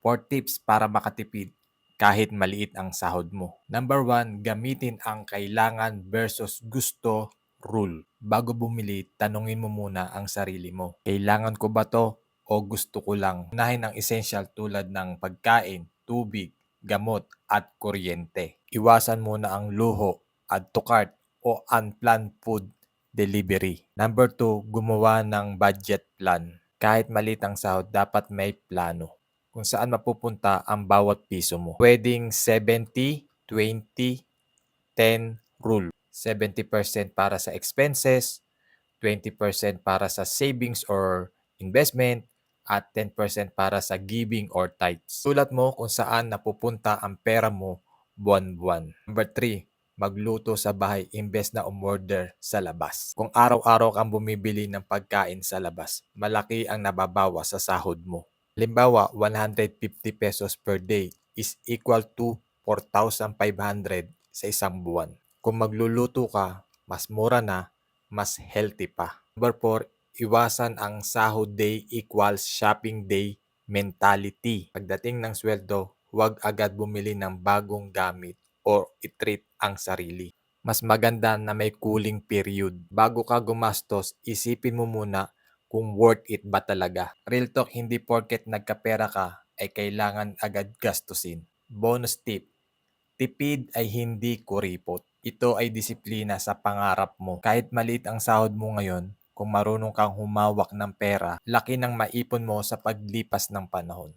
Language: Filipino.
4 tips para makatipid kahit maliit ang sahod mo. Number 1, gamitin ang kailangan versus gusto rule. Bago bumili, tanungin mo muna ang sarili mo. Kailangan ko ba to o gusto ko lang? Unahin ang essential tulad ng pagkain, tubig, gamot at kuryente. Iwasan muna ang luho, add to cart o unplanned food delivery. Number 2, gumawa ng budget plan. Kahit maliit ang sahod, dapat may plano kung saan mapupunta ang bawat piso mo. Pwedeng 70, 20, 10 rule. 70% para sa expenses, 20% para sa savings or investment, at 10% para sa giving or tithes. Sulat mo kung saan napupunta ang pera mo buwan-buwan. Number 3, magluto sa bahay imbes na umorder sa labas. Kung araw-araw kang bumibili ng pagkain sa labas, malaki ang nababawa sa sahod mo. Halimbawa, 150 pesos per day is equal to 4,500 sa isang buwan. Kung magluluto ka, mas mura na, mas healthy pa. Number 4, iwasan ang sahod day equals shopping day mentality. Pagdating ng sweldo, huwag agad bumili ng bagong gamit or itreat ang sarili. Mas maganda na may cooling period. Bago ka gumastos, isipin mo muna kung worth it ba talaga. Real talk, hindi porket nagkapera ka ay kailangan agad gastusin. Bonus tip, tipid ay hindi kuripot. Ito ay disiplina sa pangarap mo. Kahit maliit ang sahod mo ngayon, kung marunong kang humawak ng pera, laki ng maipon mo sa paglipas ng panahon.